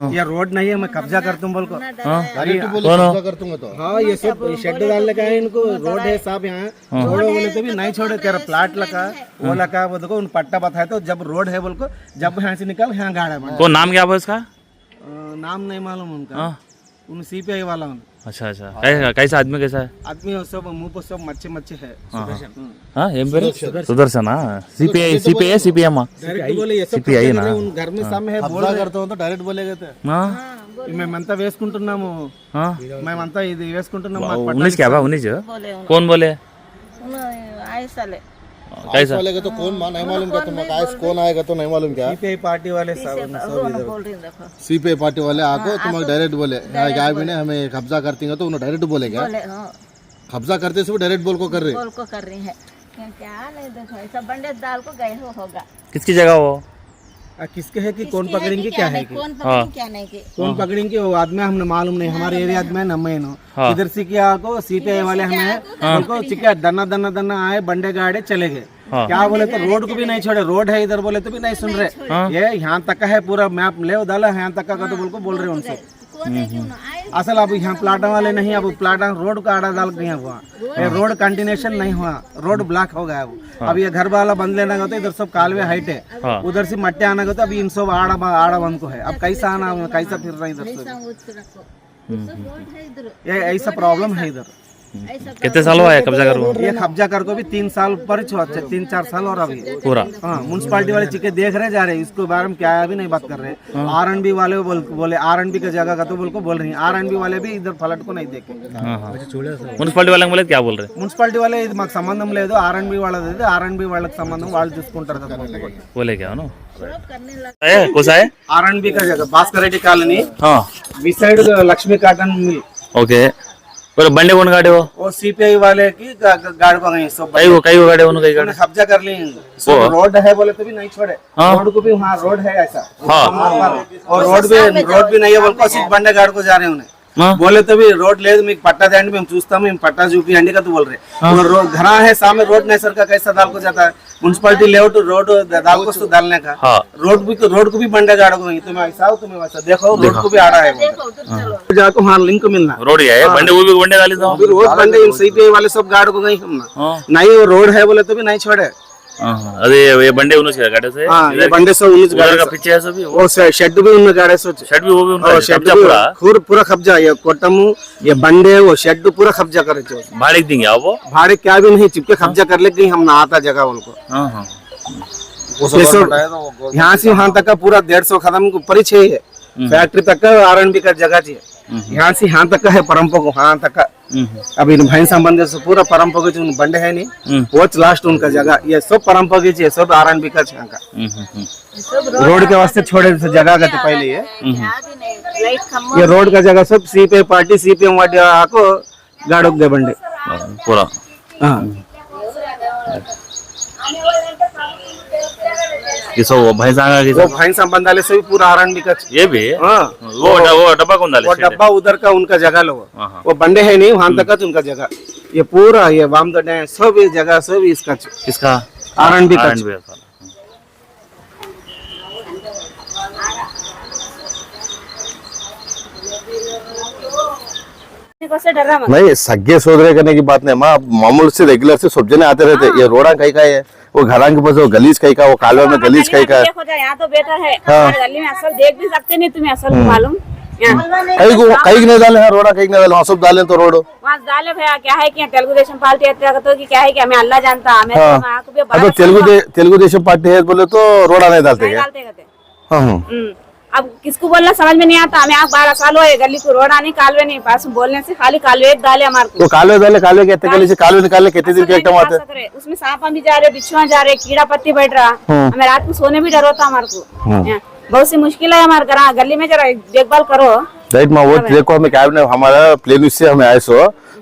ये रोड नहीं है मैं कब्जा कर तुम बोल को। डायरेक्ट कब्जा कर दूँगा तो। हाँ ये सब शेड डालने का है इनको रोड है साहब यहाँ। छोड़ो बोले तो भी नहीं छोड़े तेरा प्लाट लगा। वो लगा वो देखो उन पट्टा बताया तो जब रोड है बोल को जब यहाँ से निकल यहाँ गाड़ा बना। नाम क्या है उसका नाम नहीं मालूम उनका। हाँ। उन सीपीआई वाला उन। अच्छा अच्छा कैसा कैसा आदमी कैसा है आदमी वो सब मुंह पर सब मच्छे मच्छे है हम्म। हाँ ఏం పేరు Sudarshana CPI CPI CPM direct बोले ये सब CPI कब्जा ना? कर रहे, उन घर में सामने है बोल कब्जा करता हूँ तो डायरेक्ट बोलेगा तो మేమంతా వేసుకుంటున్నాము మేమంతా ఇది వేసుకుంటున్నాము మాకు उन्नीस क्या बा उन्नीस बोले साले कैसा बोलेगा तो कौन माँ नहीं मालूम क्या तुम्हें आइस कौन आएगा तो नहीं मालूम क्या? सीपीआई पार्टी वाले हूँ, सीपीआई पार्टी वाले आको? तुम्हें डायरेक्ट बोले। गाय क्या भी नहीं हमें कब्जा करती है तो उन्हें डायरेक्ट बोले क्या? हाँ। कब्जा करते से डायरेक्ट बोल को कर रहे बोल को कर रही है। क्या क्या नहीं देखो सब बंडे दाल को गए होगा। किसकी जगह वो आ, किसके है कि कौन पकड़ेंगे क्या है कि? कौन पकड़ी क्या नहीं की? कौन पकड़ेंगे वो आदमी हमने मालूम नहीं हमारे एरिया में नम्मेनो इधर से क्या को सीपीआई वाले हमें उनको चिका दन्ना दन्ना दन्ना आए बंडे गाड़े चले गए। क्या बोले तो रोड को भी नहीं छोड़े रोड है इधर बोले तो भी नहीं सुन रहे। ये यहाँ तक का है पूरा मैप ले डाला यहाँ तक का तो बोल को बोल रहे उनसे। है ना असल अब यहाँ प्लाटा वाले नहीं अब प्लाटा रोड का आड़ा डाल नहीं हुआ। ये रोड कंटिन्यूशन नहीं हुआ। रोड ब्लॉक हो गया अब। अब ये घर वाला बंद लेना होता है इधर सब कालवे हाइट है। उधर से मट्टे आना होता है अभी इन सब आड़ा आड़ा बंद को है। अब कैसा आना कैसा फिर रहा इधर से? ऐसा रखो। सब रोड है इधर। ये ऐसा प्रॉब्लम है इधर ऐसा। कितने साल हुआ है कब्जा कर वो ये कब्जा कर को भी तीन साल पर छुआ अच्छा, तीन चार साल और अभी पूरा हाँ म्यूनसिपालिटी वाले चिके देख रहे जा रहे हैं इसके बारे में क्या है अभी नहीं बात कर रहे आर एन बी वाले बोल बोले आर एन बी का जगह का तो बोल को बोल रही आर एन बी वाले भी इधर फ्लड को नहीं देखे हाँ हाँ మున్సిపాలిటీ వాళ్ళకి बोले क्या बोल रहे మున్సిపాలిటీ వాళ్ళే ఇది మాకు సంబంధం లేదు ఆర్ఎండ్బి వాళ్ళది ఇది ఆర్ఎండ్బి వాళ్ళకి సంబంధం వాళ్ళు చూసుకుంటారు बोले क्या ना सब करने लग है कौन सा है ఆర్ఎండ్బి का जगह భాస్కర్ రెడ్డి కాలనీ हाँ B side Lakshmi cotton mill okay बोले बंडे कौन गाड़े वो वो सीपीआई वाले की गा- गा- गाड़ी को गई सब कई वो कई वो गाड़े उन्होंने कई गाड़े उन्होंने कब्जा कर ली सब रोड है बोले तो भी नहीं छोड़े हाँ। रोड को भी वहाँ रोड है ऐसा हाँ और रोड भी रोड भी नहीं है बोल को सिर्फ बंडे गाड़ को जा रहे हैं उन्हें हाँ बोले तो भी రోడ్ లేదు మీకు పట్టా దేండి మేము చూస్తాం మేము పట్టా చూపియండి కదా बोल रहे और रो- घरा है सामने रोड नहीं सर का कैसा दाल को जाता है म्यूनसिपालिटी लेआउट रोड दाल को तो डालने का हाँ रोड भी तो रोड को भी बंडे गाड़ो नहीं तुम्हें ऐसा हो तुम्हें वैसा देखो रोड को भी आड़ा है जाको हाँ लिंक मिलना रोड है बंडे वो भी बंडे डाली रोड बंडे इन सीपीआई वाले सब गाड़ को गई हम ना नहीं वो रोड है बोले तो भी नहीं छोड़े पूरा कब्जा ये कोटम ये बंडे वो शेड पूरा कब्जा भाड़े देंगे भाड़े क्या भी नहीं चिपके कब्जा कर लेते हम ना आता जगह उनको यहाँ से यहाँ तक का पूरा डेढ़ सौ कदम ऊपर ही है फैक्ट्री तक का आर एंड बी का जगह थी यहाँ से यहाँ तक का है परम्पो को यहाँ तक का हम्म, अभी इन भाई संबंध से पूरा परम्पो के जो बंडे है नहीं हम्म, वो लास्ट उनका जगह ये सब परम्पो की चाहिए सब आर एन बी का यहाँ का हम्म, हम्म, हम्म। सब रोड के वास्ते छोड़े से जगह का तो पहले ये यहाँ भी नहीं लाइट खम्भा ये रोड का जगह सब सी पे पार्टी सी पी एम वाटी आको गाड़ो दे बंडे हाँ, पूरा हाँ किसो वो किसो से भी पूरा ये भी? हाँ। वो वो डब्बा कौन डाले वो डब्बा उधर का उनका जगह लो। हाँ, हाँ। वो बंदे हम्म। है नहीं वहाँ तक उनका जगह। ये पूरा ये वाम सब ये जगह सब इसका इसका आरंभ भी नहीं सगे सोदरे करने की बात नहीं माँ मामूल से रेगुलर से सब जने आते रहते ये रोड़ा कहीं का है वो घर के पास वो गलीज कहीं का वो कालवा में गलीज कहीं का। है यहाँ तो बेटर है। गली में असल देख भी सकते नहीं तुम्हें असल मालूम। यहाँ। कहीं को कहीं नहीं डाले हैं रोड़ा कहीं नहीं डाले हाँ सब डाले तो रोड। वहाँ डाले भैया क्या है कि तेलुगु देशम पार्टी है तो कि क्या है कि हमें अल्लाह जानता हमें तो हाँ। को तेलुगु तेलुगु देशम पार्टी है बोले तो रोड़ा नहीं डालते क्या? डालते हाँ हाँ। हम्म। अब किसको बोलना समझ में नहीं आता? हमें आप बारह साल हुए गली को रोड आने कालवे नहीं पास बोलने से खाली कालवे एक डाले हमारे को। वो कालवे डाले कालवे कहते गली से कालवे निकालने कितने दिन के एक टाइम आते खा सक रहे। उसमें सांप भी जा रहे बिच्छुआ जा रहे कीड़ा पत्ती बैठ रहा। हम्म। हमें रात को सोने भी डर होता हमारे को। बहुत सी मुश्किल है हमारे घर। गली में जरा देखभाल करो। राइट માં વોટ देखो हमें કાયમ हमारा प्लेन से हमें आए सो।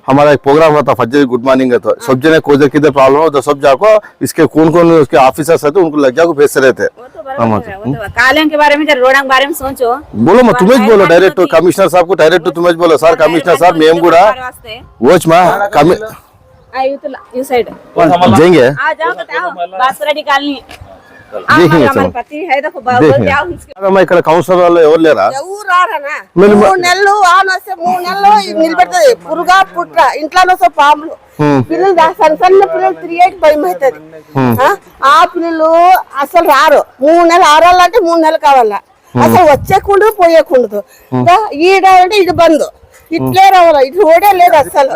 हमारा एक प्रोग्राम हुआ था फजर गुड मॉर्निंग का तो सब जने को किधर प्रॉब्लम हो तो सब जाको इसके कौन कौन उसके ऑफिसर्स है तो उनको लग जाको भेज रहे थे। हम तो, हाँ, हम्म। तो काले के बारे में रोड़ा के बारे में सोचो। बोलो मैं तो तो तुम्हें बोलो डायरेक्ट कमिश्नर साहब को डायरेक्ट तुम्हें बोलो। सर कमिश्नर साहब मेम गुड़ा। वोच मा कमी यू साइड जाएँगे? आ जाओ बताओ। बासरा निकालनी ఇక్కడ కౌన్సిలర్ వాళ్ళు ఎవరు లేరా మూడు నెలలు వాన వస్తే మూడు నెలలు నిలబెడుతుంది. పురుగా పుట్ర ఇంట్లో వస్తే పాములు. పిల్లలు సన్న సన్న పిల్లలు తిరిగేకి భయం అవుతుంది. ఆ? పిల్లలు అసలు రారు. మూడు నెలలు ఆరాలంటే మూడు నెలలు కావాలా? అసలు వచ్చేకుండా పోయేకుండదు. ఈడ అంటే ఇది బంద్. ఇట్లే రావాలా? ఇటు ఓడే లేదు అసలు.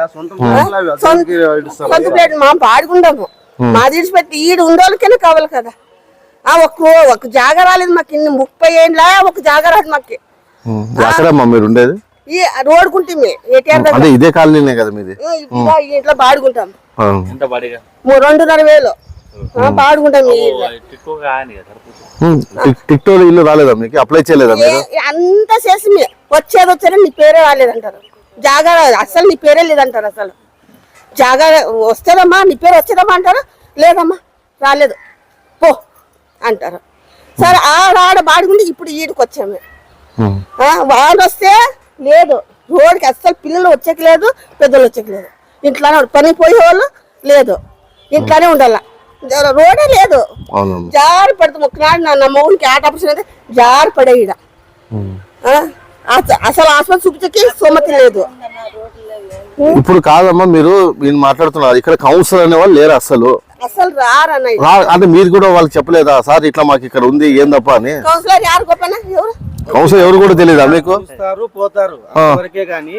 సొంత ప్లేట్ మా పాడుకుంటాము. మా తీసి పెట్టి ఈడు ఉండోళ్ళకైనా కావాలి కదా. ఆ ఒక్క ఒక జాగా రాలేదు మాకు ఇన్ని ముప్పై ఏండ్లా ఒక జాగా రాదు మాకు. ఉమ్. ఎక్కడమ్మా మీరు ఉండేది? ఈ రోడ్ కుంటుంది ఏటీఆర్ దగ్గర. అంటే ఇదే కాలనీనే కదా మీది? ఇంట్లో బాడుకుంటాం రెండున్నర వేలు. ఆ, బాడుకుంటాం ఈ ఇల్లు. ఉమ్. టిక్- టిక్టోక్ ఇల్లు రాలేదా మీకు? అప్లై చేయలేదా మీరు? ఏ- అంతా చేసి మీ వచ్చేది వచ్చారో నీ పేరే రాలేదంటారు. జాగా అసలు నీ పేరే లేదంటారు అసలు. జాగా వస్తేదమ్మా నీ పేరు వచ్చేదమ్మా అంటారు? లేదమ్మా రాలేదు. పో. అంటారు. సరే ఆడ బాడుకుంటే ఇప్పుడు ఈడికి వచ్చాము వాన వస్తే లేదు రోడ్కి అస్సలు పిల్లలు వచ్చేకి లేదు పెద్దలు వచ్చేకి లేదు ఇంట్లోనే పని పోయే వాళ్ళు లేదు. ఇంట్లోనే ఉండాల. రోడే లేదు. జారి పడుతుంది ఒకనాడు నా నా మౌనికి ఆట ఆపరేషన్ అయితే జారి పడే ఈడ అసలు ఆసుపత్రి చూపించకి సోమతి లేదు. ఇప్పుడు కాదమ్మా మీరు మీరు మాట్లాడుతున్నారు. ఇక్కడ కౌన్సిలర్ అనే వాళ్ళు లేరు అసలు అసలు రారన్న రా అంటే మీరు కూడా వాళ్ళకి చెప్పలేదా? సార్ ఇట్లా మాకు ఇక్కడ ఉంది ఏందప్ప అని? కౌన్సిలర్ యారు గొప్పనా? ఎవరు? కౌన్సిలర్ ఎవరు కూడా తెలియదా మీకు? పోతారు. గాని.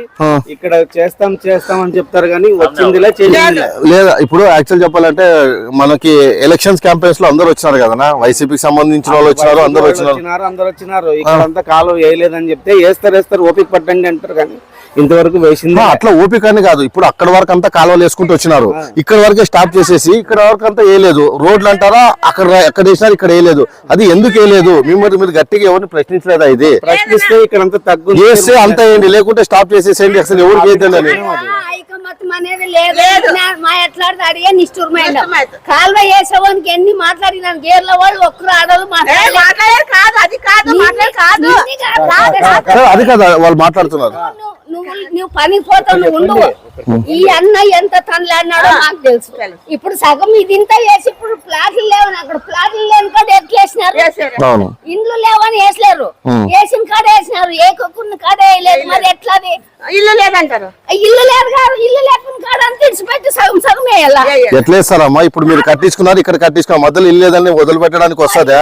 ఇక్కడ చేస్తాం చేస్తాం అని చెప్తారు కానీ వచ్చిందిలే చేసిందిలే. లేదా ఇప్పుడు యాక్చువల్ చెప్పాలంటే మనకి ఎలక్షన్స్ క్యాంపెయిన్స్లో అందరూ వచ్చినారు కదా వైసీపీకి సంబంధించిన వాళ్ళు వచ్చినారు అందరూ వచ్చినారు. అందరు వచ్చినారు. ఇక్కడ అంతా కాలువ వేయలేదని చెప్తే వేస్తారు వేస్తారు ఓపిక పట్టండి అంటారు కానీ ఇంతవరకు వేసింది అట్లా ఓపిక అని కాదు. ఇప్పుడు అక్కడ వరకు అంతా కాలువలు వేసుకుంటూ వచ్చినారు. ఇక్కడ వరకే స్టాప్ చేసేసి ఇక్కడ వరకు అంతా వేయలేదు. రోడ్లు అంటారా? అక్కడ ఎక్కడ వేసినారు? ఇక్కడ వేయలేదు. అది ఎందుకు వేయలేదు? మిమ్మల్ని మీరు గట్టిగా ఎవరిని ప్రశ్నించలేదా ఇది? ప్రశ్నిస్తే ఇక్కడ అంతా తగ్గు వేస్తే అంత వేయండి. లేకుంటే స్టాప్ చేసేసేయండి. అసలు ఎవరికి నిష్ఠురమైన కాలువ వేసేవానికి ఎన్ని మాట్లాడినాను? గేర్ల వాళ్ళు ఒక్కరు ఆడవాళ్ళు. అది కదా వాళ్ళు మాట్లాడుతున్నారు. నువ్వు- నువ్వు పనికి పోతావు నువ్వు ఉండు ఈ అన్న ఎంత తనలాడినాడో మాకు తెలుసు. ఇప్పుడు సగం ఇది ఇంత వేసి ఇప్పుడు ప్లాట్లు లేవని అక్కడ ప్లాట్లు లేని కాడ ఎట్లేసినారు అవును. ఇండ్లు లేవని వేసలేరు. వేసిన కాడ వేసినారు. ఏ కొక్కున్న కాడ వేయలేదు. మరి ఎట్లాది ఇల్లు లేదంటారు. ఇల్లు లేదు కాదు. ఇల్లు లేకుండా కాడ అంత ఇడిచిపెట్టి సగం సగం వేయాలా? ఎట్లేస్తారమ్మా ఇప్పుడు మీరు కట్టించుకున్నారు ఇక్కడ కట్టించుకున్నారు. మధ్యలో ఇల్లు లేదని వదిలిపెట్టడానికి వస్తుందా?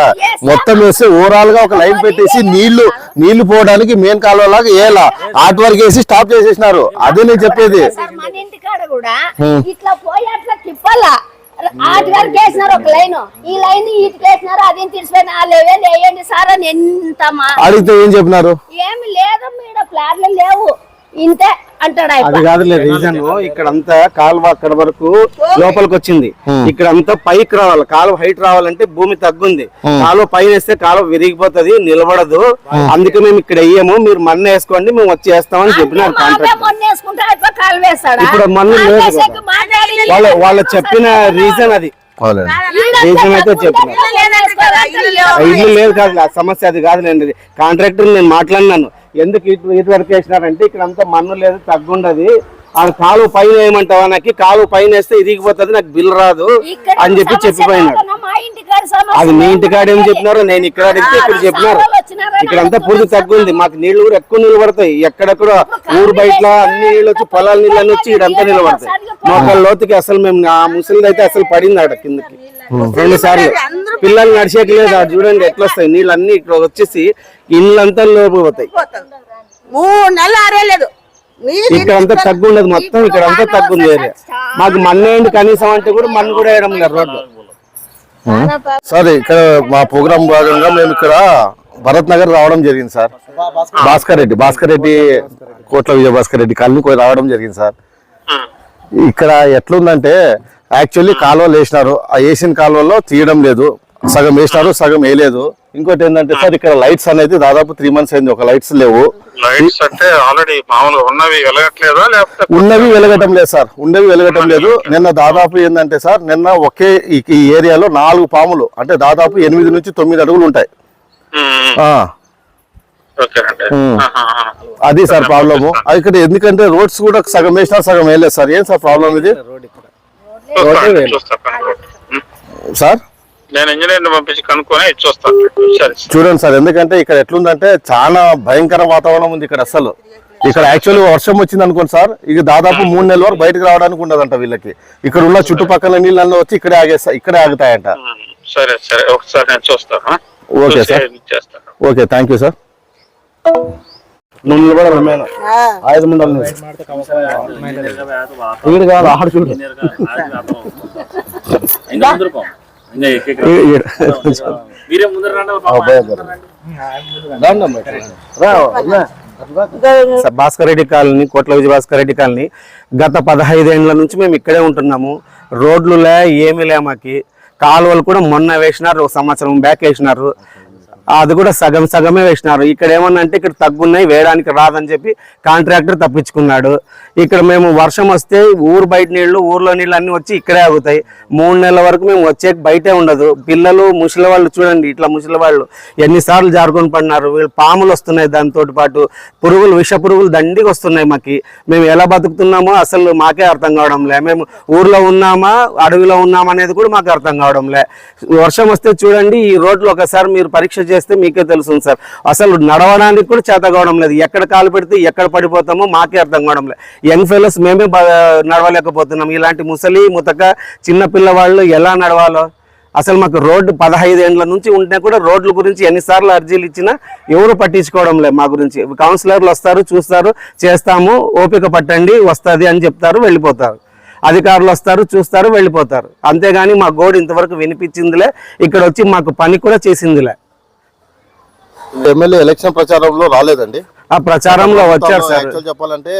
మొత్తం వేస్తే ఓవరాల్గా ఒక లైన్ పెట్టేసి నీళ్ళు నీళ్ళు పోవడానికి మెయిన్ కాలువ లాగా వేయాల ఆట్ వరకు వేసి స్టాప్ చేసేసినారు. అదే నేను చెప్పేది. సార్ మన ఇంటి కాడ ఇట్లా పోయి అట్లా తిప్పాలా? ఆటి వరకు వేసినారు ఒక లైన్. ఈ లైన్ ఇటుకు వేసినారు అదేం తీసిపోయిన లేవేంది వేయండి సార్ అని ఎంత అడిగితే ఏం చెప్పినారు? ఏమి లేదమ్మా ఈడ ప్లాట్లు లేవు. ఇంతే. అంటాడు అది కాదులే రీజన్ ఇక్కడ అంతా కాలువ అక్కడ వరకు లోపలికి వచ్చింది. ఇక్కడ అంతా పైకి రావాలి. కాలువ హైట్ రావాలంటే భూమి తగ్గుంది. కాలువ పైన వేస్తే కాలువ విరిగిపోతది నిలబడదు. అందుకే మేము ఇక్కడ వేయము. మీరు మన్ను వేసుకోండి మేము వచ్చి వేస్తామని చెప్పినారు కాంట్రాక్ట్ మొన్న వేసుకుంటే అయిపోయి కాలు వేస్తాడా? ఇప్పుడు మన్ను లేదు వాళ్ళు చెప్పిన రీజన్ అది. ఇల్లు లేదు కాదు ఆ సమస్య అది కాదులేండి కాంట్రాక్టర్ నేను మాట్లాడినాను. ఎందుకు ఇటు ఇటు వరకు వేసినారంటే ఇక్కడ అంతా మన్ను లేదు తగ్గుండదు. ఆ కాలువ పైన ఏమంటావా? నాకు కాలువ పైన వేస్తే ఇరిగిపోతుంది నాకు బిల్ రాదు అని చెప్పి చెప్పిపోయినాడు. అది మీ. ఇంటికాడ ఏం చెప్పినారో? నేను ఇక్కడ అడిగితే ఇక్కడ చెప్పినారు. ఇక్కడ అంతా పూర్తి అడుగుతున్నారు తగ్గుంది. మాకు నీళ్ళు కూడా ఎక్కువ నీళ్ళు పడతాయి. ఎక్కడెక్కడ ఊరు బయట అన్ని నీళ్ళు వచ్చి పొలాల నీళ్ళు అన్ని వచ్చి ఇడంతా నీళ్ళు పడతాయి మోకాళ్ళ లోతుకి అసలు మేము ఆ ముసలిది అయితే అసలు పడింది ఆడ కిందకి. రెండు సార్లు. పిల్లలు నడిచేకి లేదు ఆడ చూడండి ఎట్లా వస్తాయి నీళ్ళు అన్ని ఇక్కడ వచ్చేసి ఇళ్ళంతా లోపు పోతాయి. మూడు నెలలు ఆరేలేదు. ఇక్కడ అంతా తగ్గు ఉండదు మొత్తం ఇక్కడ అంతా తగ్గుంది ఏరియా. మాకు మన్నేయండి కనీసం అంటే కూడా మన్ను కూడా వేయడం లేదు రోడ్డు సార్ ఇక్కడ మా ప్రోగ్రామ్ భాగంగా మేము ఇక్కడ భరత్ నగర్ రావడం జరిగింది సార్. భాస్కర్. రెడ్డి భాస్కర్ రెడ్డి కోట్ల విజయ భాస్కర్ రెడ్డి కాలనీ పోయి రావడం జరిగింది సార్. ఇక్కడ ఎట్లుందంటే యాక్చువల్లీ కాలువలు వేసినారు ఆ వేసిన కాలువలో తీయడం లేదు. సగం వేసినారు సగం వేయలేదు. ఇంకోటి ఏంటంటే సార్ ఇక్కడ లైట్స్ అనేది దాదాపు త్రీ మంత్స్ అయింది. ఒక లైట్స్ లేవు. లైట్స్ అంటే ఆల్రెడీ మామూలుగా ఉన్నవి వెలగట్లేదా లేకపోతే ఉన్నవి వెలగటం లేదు సార్. ఉన్నవి వెలగటం లేదు. నిన్న దాదాపు ఏంటంటే సార్ నిన్న ఒకే ఈ- ఏరియాలో నాలుగు పాములు అంటే దాదాపు ఎనిమిది నుంచి తొమ్మిది అడుగులు ఉంటాయి. అది సార్ ప్రాబ్లము. ఇక్కడ ఎందుకంటే రోడ్స్ కూడా సగం వేసినా సగం వేయలేదు సార్. ఏం సార్ ప్రాబ్లం ఇది. సార్? నేను ఇంజనీర్ని పంపించి కనుక్కొని ఇచ్చి వస్తాను సరే. చూడండి సార్ ఎందుకంటే ఇక్కడ ఎట్లుందంటే చాలా భయంకర వాతావరణం ఉంది ఇక్కడ అసలు ఇక్కడ యాక్చువల్లీ వర్షం వచ్చింది అనుకోండి సార్ ఇక దాదాపు మూడు నెలల వరకు బయటకు రావడానికి ఉండదంట వీళ్ళకి. ఇక్కడ ఉన్న చుట్టుపక్కల నీళ్ళన్నీ వచ్చి ఇక్కడే ఆగేస్తా ఇక్కడే ఆగుతాయంట. సరే సరే. ఒకసారి నేను చూస్తాను? Okay sir. Okay thank you sir. నువ్వు కూడా రమ్మేనా ఐదు ముండలు ఈడు కాదు. ఆడ చూడు. భాస్కర్ రెడ్డి కాలనీ కోట్ల విజయ భాస్కర్ రెడ్డి కాలనీ గత పదహైదేండ్ల నుంచి మేము ఇక్కడే ఉంటున్నాము. రోడ్లు లే ఏమీ లే మాకి. కాలువలు కూడా మొన్న వేసినారు ఒక సంవత్సరం బ్యాక్ వేసినారు. అది కూడా సగం సగమే వేసినారు. ఇక్కడ ఏమన్నా అంటే ఇక్కడ తగ్గున్నాయి వేయడానికి రాదని చెప్పి కాంట్రాక్టర్ తప్పించుకున్నాడు. ఇక్కడ మేము వర్షం వస్తే ఊరు బయట నీళ్ళు ఊర్లో నీళ్ళు అన్ని వచ్చి ఇక్కడే ఆగుతాయి. మూడు నెలల వరకు మేము వచ్చే బయటే ఉండదు. పిల్లలు ముసలి వాళ్ళు చూడండి ఇట్లా ముసలి వాళ్ళు ఎన్నిసార్లు జారుకొని పడినారు. వీళ్ళు పాములు వస్తున్నాయి దాంతో పాటు. పురుగులు విష పురుగులు దండిగా వస్తున్నాయి మాకు. మేము ఎలా బతుకుతున్నామో అసలు మాకే అర్థం కావడం లే. మేము ఊర్లో ఉన్నామా అడవిలో ఉన్నామా అనేది కూడా మాకు అర్థం కావడం లే. వర్షం వస్తే చూడండి ఈ రోడ్లు ఒకసారి మీరు పరీక్ష చేసి చేస్తే మీకే తెలుస్తుంది సార్. అసలు నడవడానికి కూడా చేత కావడం లేదు. ఎక్కడ కాలు పెడితే ఎక్కడ పడిపోతామో మాకే అర్థం కావడం లేదు. యంగ్ ఫెలోస్ మేమే నడవలేకపోతున్నాం. ఇలాంటి ముసలి ముతక చిన్న పిల్లవాళ్ళు ఎలా నడవాలో? అసలు మాకు రోడ్డు పదహైదు ఏండ్ల నుంచి ఉంటే కూడా రోడ్ల గురించి ఎన్నిసార్లు అర్జీలు ఇచ్చినా ఎవరు పట్టించుకోవడం లేదు మా గురించి. కౌన్సిలర్లు వస్తారు చూస్తారు చేస్తాము ఓపిక పట్టండి వస్తుంది అని చెప్తారు వెళ్ళిపోతారు. అధికారులు వస్తారు చూస్తారు వెళ్ళిపోతారు. అంతేగాని మా గోడు ఇంతవరకు వినిపించిందిలే. ఇక్కడ వచ్చి మాకు పని కూడా చేసిందిలే. ఎమ్మెల్యే ఎలక్షన్ ప్రచారంలో రాలేదండి. ఆ ప్రచారంలో వచ్చారు సార్. యాక్చువల్ చెప్పాలంటే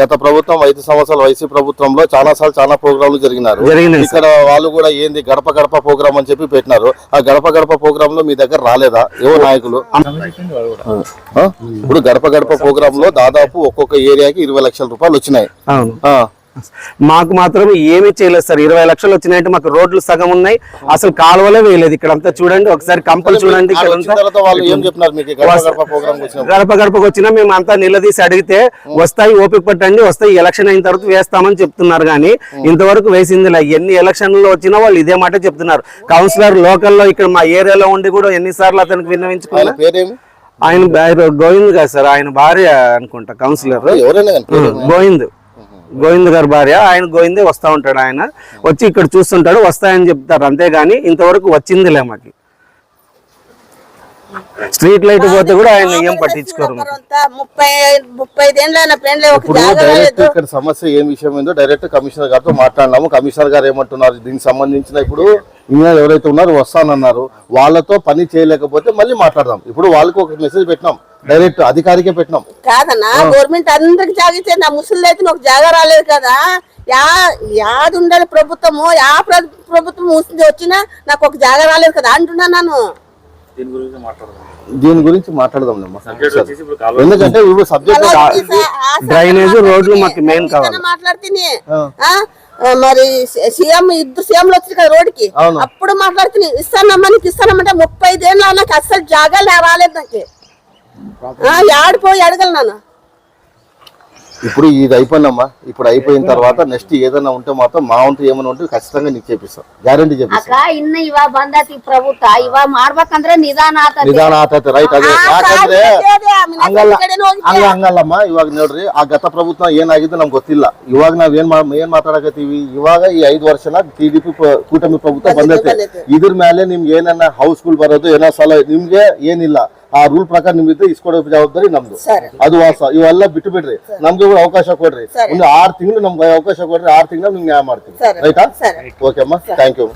గత ప్రభుత్వం ఐదు సంవత్సరాల వైసీ ప్రభుత్వంలో చాలా సార్లు చాలా ప్రోగ్రాంలు జరిగినారు. ఇక్కడ వాళ్ళు కూడా ఏంది గడప గడప ప్రోగ్రామ్ అని చెప్పి పెట్టినారు. ఆ గడప గడప ప్రోగ్రామ్లో మీ దగ్గర రాలేదా? ఏవో నాయకులు? ఇప్పుడు గడప గడప ప్రోగ్రామ్లో దాదాపు ఒక్కొక్క ఏరియాకి ఇరవై లక్షల రూపాయలు వచ్చినాయి. మాకు మాత్రం ఏమీ చేయలేదు సార్. ఇరవై లక్షలు వచ్చినాయంటే మాకు రోడ్లు సగం ఉన్నాయి. అసలు కాలువలే వేయలేదు ఇక్కడ అంతా చూడండి. ఒకసారి కంపలు చూడండి గడప గడపకు వచ్చినా మేము అంతా నిలదీసి అడిగితే వస్తాయి ఓపిక పట్టండి వస్తాయి ఎలక్షన్ అయిన తర్వాత వేస్తామని చెప్తున్నారు కానీ ఇంతవరకు వేసింది. ఎన్ని ఎలక్షన్లు వచ్చినా వాళ్ళు ఇదే మాట చెప్తున్నారు. కౌన్సిలర్ లోకల్లో ఇక్కడ మా ఏరియాలో ఉండి కూడా ఎన్నిసార్లు అతనికి ఆయన విన్నవించుకున్నా పేరేమి? ఆయన గోవింద్ గారు సార్. ఆయన భార్య అనుకుంటా కౌన్సిలర్? గోవింద్. గోవింద్ గారి భార్య ఆయన గోవిందే వస్తా ఉంటాడు ఆయన. వచ్చి ఇక్కడ చూస్తుంటాడు వస్తాయని చెప్తారు. అంతేగాని ఇంతవరకు వచ్చిందిలే మాకు. స్ట్రీట్ లైట్ పోతే కూడా ఆయన ఏం పట్టించుకోరు ముప్పై ముప్పై ఇప్పుడు డైరెక్ట్ ఇక్కడ సమస్య ఏం విషయం ఏందో డైరెక్ట్ కమిషనర్ గారితో మాట్లాడినాము. కమిషనర్ గారు ఏమంటున్నారు? దీనికి సంబంధించిన ఇప్పుడు ఇంజనీర్ ఎవరైతే ఉన్నారో వస్తానన్నారు. వాళ్ళతో పని చేయలేకపోతే మళ్ళీ మాట్లాడదాం. ఇప్పుడు వాళ్ళకి ఒక మెసేజ్ పెట్టినాం. డైరెక్ట్ అధికారికే పెట్టినాం. కాదన్నా గవర్నమెంట్ అందరికి జాగా ఇచ్చేది నా ముసలి అయితే ఒక జాగా రాలేదు కదా. యా యాది ఉండాలి ప్రభుత్వము యా ప్ర- ప్రభుత్వం వచ్చినా నాకు ఒక జాగా రాలేదు కదా అంటున్నా నేను దీని గురించి మాట్లాడదాం. దీని గురించి మాట్లాడదాం వచ్చేసి ఇప్పుడు కాలువ ఎందుకంటే ఇప్పుడు సబ్జెక్ట్ డ్రైనేజ్ రోడ్లు మాకు మెయిన్ కావాలి. మాట్లాడుతుంది మరి సీఎం ఇద్దరు సీఎంలు వచ్చారు కదా రోడ్డుకి. అప్పుడు మాట్లాడుతుంది ఇస్తానమ్మా నీకు ఇస్తానమ్మంటే ముప్పై ఐదేళ్ళు నాకు అస్సలు జాగా రాలేదు నాకు. ఆ, యాడిపోయి అడగలను నాన్న. ఇప్పుడు ఇది అయిపోయినమ్మా ఇప్పుడు అయిపోయిన తర్వాత నెక్స్ట్ ఏదైనా ఉంటే మాత్రం మా వంతు ఏమైనా ఉంటే ఖచ్చితంగా నీకు చేపిస్తాం గ్యారంటీ చేపిస్తాం ಅಕ್ಕ ಇನ್ನ ಇವ ಬಂದತಿ ಪ್ರಭುತ್ವ ಇವ ಮಾಡ್ಬೇಕಂದ್ರೆ ನಿಧಾನ ಆತತಿ ನಿಧಾನ ಆತೈತೆ ರೈಟ್ ಅದೇ ಆ, ಯಾಕಂದ್ರೆ ಕಾಲ್ ಅದೇ, ಆಮೇಲೆ ಹಂಗಲ್ಲ ಆ ಕಡೆನೂ ಹೋಗಿದ್ದೆ. ಹಂಗ ಹಂಗಲ್ಲಮ್ಮ ಇವಾಗ ನೋಡ್ರಿ ಆ ಗತ ಪ್ರಭುತ್ವ ಏನಾಗಿದೆ ನಮ್ಗೆ ಗೊತ್ತಿಲ್ಲ ಇವಾಗ ನಾವ್ ಏನ್ ಮಾ- ಏನ್ ಮಾತಾಡಕತ್ತೀವಿ ಇವಾಗ ಈ ಐದು ವರ್ಷನ ಟಿಡಿಪಿ ಕೂಟಮಿ ಪ್ರಭುತ್ವ ಬಂದೈತೆ ಬಂದೈತೆ. ಇದ್ರ ಮೇಲೆ ನಿಮ್ಗೆ ಏನನ್ನ ಹೌಸ್ಫುಲ್ ಬರೋದು ಏನೋ ಸಲ ನಿಮ್ಗೆ ಏನಿಲ್ಲ ಆ ರೂಲ್ ಪ್ರಕಾರ ನಿಮ್ಗೆ ಇಸ್ಕೊಡೋ ಜವಾಬ್ದಾರಿ ನಮ್ದು ಸರಿ. ಅದು ವಾಸ ಇವೆಲ್ಲ ಬಿಟ್ಟು ಬಿಡ್ರಿ ನಮ್ಗೆ ಕೂಡ ಅವಕಾಶ ಕೊಡ್ರಿ ಸರಿ. ಒಂದು ಆರ್ ತಿಂಗಳು ನಮ್ಗೆ ಅವಕಾಶ ಕೊಡ್ರಿ ಆರ್ ತಿಂಗಳು ನಿಮ್ಗೆ ನ್ಯಾಯ ಮಾಡ್ತೀವಿ సరే రైటా సరే ఓకే అమ్మా థ్యాంక్ యూ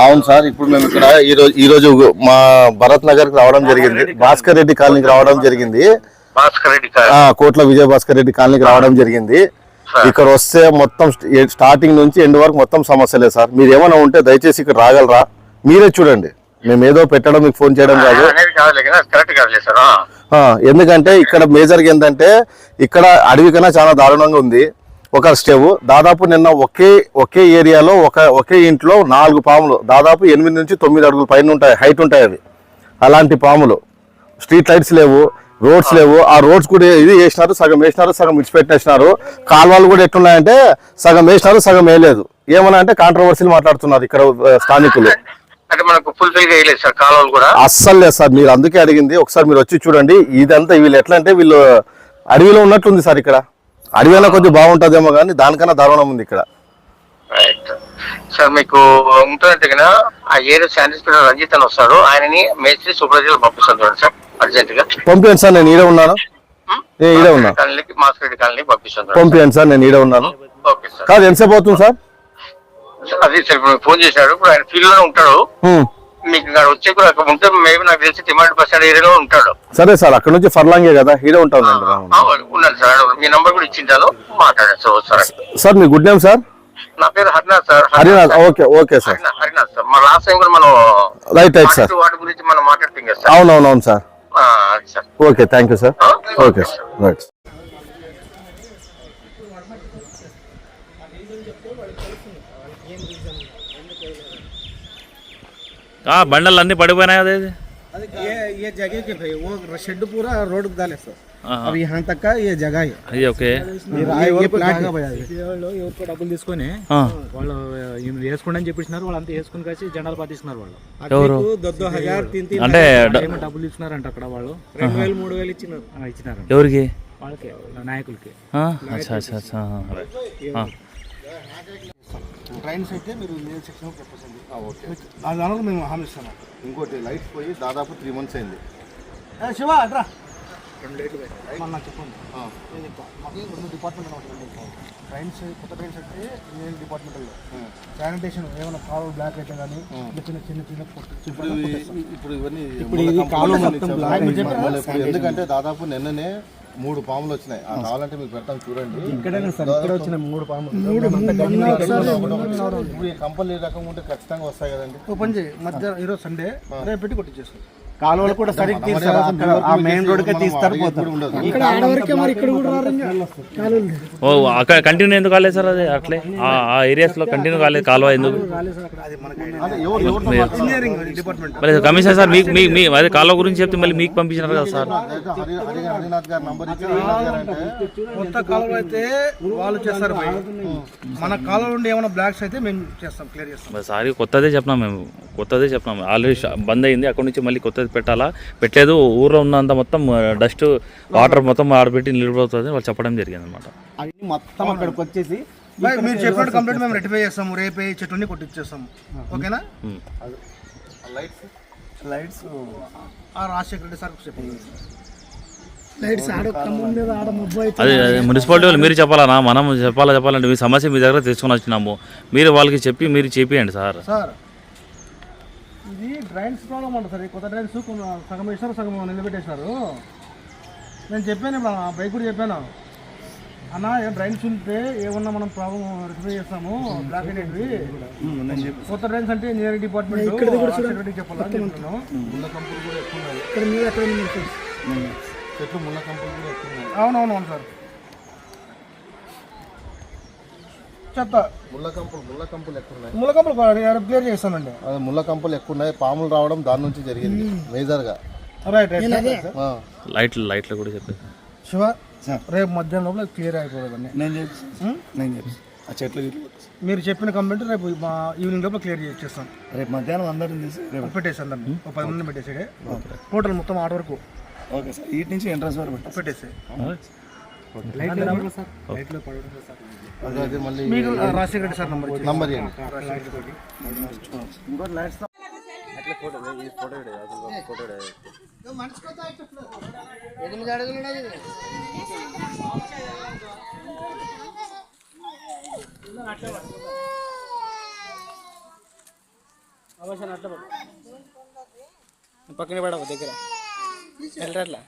అవును సార్ ఇప్పుడు మేము ఇక్కడ ఈ రోజు ఈ రోజు మా భరత్ నగర్ కి రావడం జరిగింది భాస్కర్ రెడ్డి కాలనీకి రావడం జరిగింది భాస్కర్ రెడ్డి గారు ఆ కోట్ల విజయ భాస్కర్ రెడ్డి కాలనీకి రావడం జరిగింది ఇక్కడ వస్తే మొత్తం స్ట- స్టార్టింగ్ నుంచి ఎండ్ వరకు మొత్తం సమస్యలే సార్ మీరు ఏమైనా ఉంటే దయచేసి ఇక్కడ రాగలరా మీరే చూడండి మేము ఏదో పెట్టడం మీకు ఫోన్ చేయడం కాదు. ఎందుకంటే ఇక్కడ మేజర్గా ఏంటంటే ఇక్కడ అడవి కన్నా చాలా దారుణంగా ఉంది. ఒక స్టెవ్ దాదాపు నిన్న ఒకే ఒకే ఏరియాలో ఒక ఒకే ఇంట్లో నాలుగు పాములు దాదాపు ఎనిమిది నుంచి తొమ్మిది అడుగుల పైన ఉంటాయి హైట్ ఉంటాయి అవి. అలాంటి పాములు. స్ట్రీట్ లైట్స్ లేవు రోడ్స్ లేవు. ఆ రోడ్స్ కూడా ఇది వేసినారు సగం వేసినారు సగం విడిచిపెట్టేసినారు. కాలువలు కూడా ఎట్లున్నాయంటే సగం వేసినారు సగం వేయలేదు. ఏమన్నా అంటే కాంట్రవర్సీలు మాట్లాడుతున్నారు ఇక్కడ స్థానికులు. అంటే మనకు ఫుల్ఫిల్గా వేయలేదు సార్ కాలువలు కూడా. అస్సలు లేదు సార్ మీరు అందుకే అడిగింది. ఒకసారి మీరు వచ్చి చూడండి. ఇదంతా వీళ్ళు ఎట్లా అంటే వీళ్ళు అడవిలో ఉన్నట్లుంది సార్ ఇక్కడ. అడవిలో కొద్దిగా బాగుంటుందేమో కానీ దానికన్నా దారుణం ఉంది ఇక్కడ. రైట్ సార్ మీకు ఉంటుందంటే ఆ ఏరియా శానిటరీ రంజిత్ అని వస్తాడు. ఆయనని మేస్త్రి సూపర్వైజర్ పంపిస్తాను చూడండి సార్ అర్జెంట్గా పంపించండి సార్ నేను ఈడే ఉన్నాను. నేను ఈడే ఉన్నా. కాలనీకి మాస్కరెడ్డి కాలనీ పంపిస్తాను పంపించండి సార్. నేను ఈడే ఉన్నాను. ఓకే సార్ కాదు ఎంతసేపు అవుతుంది సార్? అది సార్ ఇప్పుడు మీకు ఫోన్ చేశాడు ఇప్పుడు ఆయన ఫీల్డ్లోనే ఉంటాడు. మీకు ఇక్కడ వచ్చే కూడా అక్కడ ఉంటే మేబీ నాకు తెలిసి డిమాండ్ పర్సెంట్ ఏరియాలో ఉంటాడు. సరే సార్ అక్కడ నుంచి ఫర్లాంగే కదా ఈడే ఉంటాను నేను. ఆ, ఉన్నాడు సార్ మీ నంబర్ కూడా ఇచ్చింటాను మాట్లాడాను సార్ సార్. మీ గుడ్ నేమ్ సార్? నా పేరు Harinath sir Harinath okay okay sir. Harinath sir. మా లాస్ట్ టైం కూడా మనం రైట్ రైట్ సార్ వాటి గురించి మనం మాట్లాడుతాం కదా సార్. అవునవునవును sir. Okay thank you sir okay sir right బండలు అన్ని పడిపోయినాయి అదే अरे ये ये जगह के भाई वो शेड पूरा रोड डाले सर हाँ। अब यहाँ तक का ये जगह है అది ఓకే ये रा- ये प्लाट है भैया ये। వాళ్ళు ఎవరికో డబ్బులు తీసుకొని ఆ, వాళ్ళు ఈయన వేసుకోండి అని చెప్పిస్తున్నారు వాళ్ళు అంతా వేసుకుని కలిసి జెండాలు పాతిస్తున్నారు వాళ్ళు ఎవరు आपको दो दो हजार तीन तीन అంటే డ- ఏమో డబ్బులు ఇచ్చినారంట అక్కడ వాళ్ళు రెండు వేలు మూడు వేలు ఇచ్చినారు ఆ, ఇచ్చినారంట ఎవరికి వాళ్ళకి నాయకులకి ట్రైన్స్ అయితే మీరు మెయిల్ సెక్షన్ చెప్పండి ఆ దానిలో మేము హామీ ఇస్తున్నాం ఇంకోటి లైట్ పోయి దాదాపు త్రీ మంత్స్ అయింది. ఏ, శివ అట్రా. చెప్పండి. చెప్తా మాకు రెండు డిపార్ట్మెంట్ ఉంటుంది ట్రైన్స్ కొత్త ట్రైన్స్ అయితే ఇంజనీరింగ్ డిపార్ట్మెంట్లో శానిటేషన్ ఏమైనా కాలువ బ్లాక్ అయితే కానీ చిన్న చిన్న చిన్న ఇప్పుడు ఇప్పుడు ఇవన్నీ ఎందుకంటే దాదాపు నిన్ననే మూడు పాములు వచ్చినాయి. ఆ కావాలంటే మీకు పెడతాం చూడండి. ఇక్కడైనా సార్ ఇక్కడ వచ్చిన మూడు పాములు. ఇప్పుడు ఈ కంపల్ ఈ రకంగా ఉంటే ఖచ్చితంగా వస్తాయి కదండి. ఓ పని చేయి. మధ్యాహ్నం ఈరోజు సండే. రేపు పెట్టి కొట్టించేస్తాం కాలువలు కూడా సరిగ్గా తీస్తారు. ఆ మెయిన్ రోడ్ కే తీస్తారు పోతారు. ఇక్కడ ఆడవరకే మరి ఇక్కడ కూడా ఓ అక్కడ కంటిన్యూ ఎందుకు కాలేదు సార్ అది? అట్లే? ఆ ఆ ఏరియాస్లో కంటిన్యూ కాలేదు. కాలువ ఎందుకు? మరి కమిషనర్ సార్ మీకు మీ మీ అదే కాలువ గురించి చెప్తే మళ్ళీ మీకు పంపించినారు కదా సార్? కొత్త కాలువ అయితే వాళ్ళు చేస్తారు. మన కాలువ నుండి ఏమైనా బ్లాక్స్ అయితే మేము చేస్తాం క్లియర్ చేస్తాం. సారీ కొత్తదే చెప్పినాం మేము. కొత్తదే చెప్పినాం. ఆల్రెడీ బంద్ అయింది. అక్కడ నుంచి మళ్ళీ కొత్తది పెట్టాలా? పెట్టలేదు. ఊర్లో ఉన్నంత మొత్తం డస్ట్ వాటర్ మొత్తం ఆడబెట్టి నిలబడుతుంది వాళ్ళు చెప్పడం జరిగింది అనమాట అవన్నీ మొత్తం అక్కడికి వచ్చేసి భయ్, మీరు చెప్పినట్టు కంప్లీట్ మేము రెటిఫై చేస్తాము. రేపే చెట్లన్నీ కొట్టించేస్తాము. ఓకేనా? లైట్స్? లైట్స్. ఆ రాజశేఖర రెడ్డి సార్ చెప్పండి. అదే అదే మున్సిపాలిటీ వాళ్ళు మీరు చెప్పాలనా? మనం చెప్పాలా చెప్పాలంటే మీ సమస్య మీ దగ్గర తెచ్చుకొని వచ్చినాము. మీరు వాళ్ళకి చెప్పి మీరు చేపియండి సార్. సార్ ఇది డ్రైన్స్ ప్రాబ్లం ఉంటుంది సార్. ఈ కొత్త డ్రైన్స్ కొంచెం సగం వేసినారు సగం నిలబెట్టేసినారు. నేను చెప్పాను ఇప్పుడు ఆ బైక్ కూడా చెప్పాను. అన్న ఏం డ్రైన్స్ ఉంటే ఏమన్నా మనం ప్రాబ్లం రిపేర్ చేస్తాము బ్లాక్ అనేటివి కొత్త డ్రైన్స్ అంటే ఇంజనీరింగ్ డిపార్ట్మెంట్ చెప్పాలని చెప్తున్నాను. ముళ్ళ కంపులు కూడా ఎక్కువ చెట్లు ముళ్ళ కంపులు కూడా ఎక్కువ సార్. చెప్తా ముళ్ళ కంపులు ముళ్ళ కంపులు ఎక్కువ చేస్తానండి. అదే ముళ్ళ కంపులు ఎక్కువ ఉన్నాయి పాములు రావడం దాని నుంచి జరిగింది. మేజర్గా రైట్ రైట్ ఆ. లైట్లు లైట్లు కూడా చెప్పేసి. శివ రేపు మధ్యాహ్నం లోపల క్లియర్ అయిపోతుందండి నేను చెప్పి నేను చెప్పి ఆ చెట్లు గిట్లు మీరు చెప్పిన కంప్లైంట్ రేపు మా ఈవినింగ్ లోపల క్లియర్ చేస్తాం రేపు మధ్యాహ్నం అందరిని తీసి రేపు పెట్టేసి అందరిని. ఒక పది మంది పెట్టేసాడే టోటల్ మొత్తం ఆట వరకు. Okay sir. వీటి నుంచి ఎంట్రన్స్ వరకు పెట్టు Rajasekhara Reddy sir number number ఇవ్వండి పక్కన పడవ దగ్గర వెళ్ళట్లా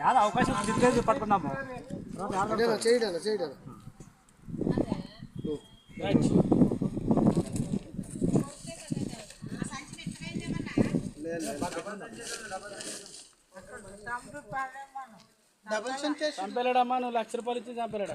యాద అవకాశం తిరిగేది పట్టుకున్నాము చంపలేడమ్మా నువ్వు లక్ష రూపాయలు ఇచ్చి చంపలేడా?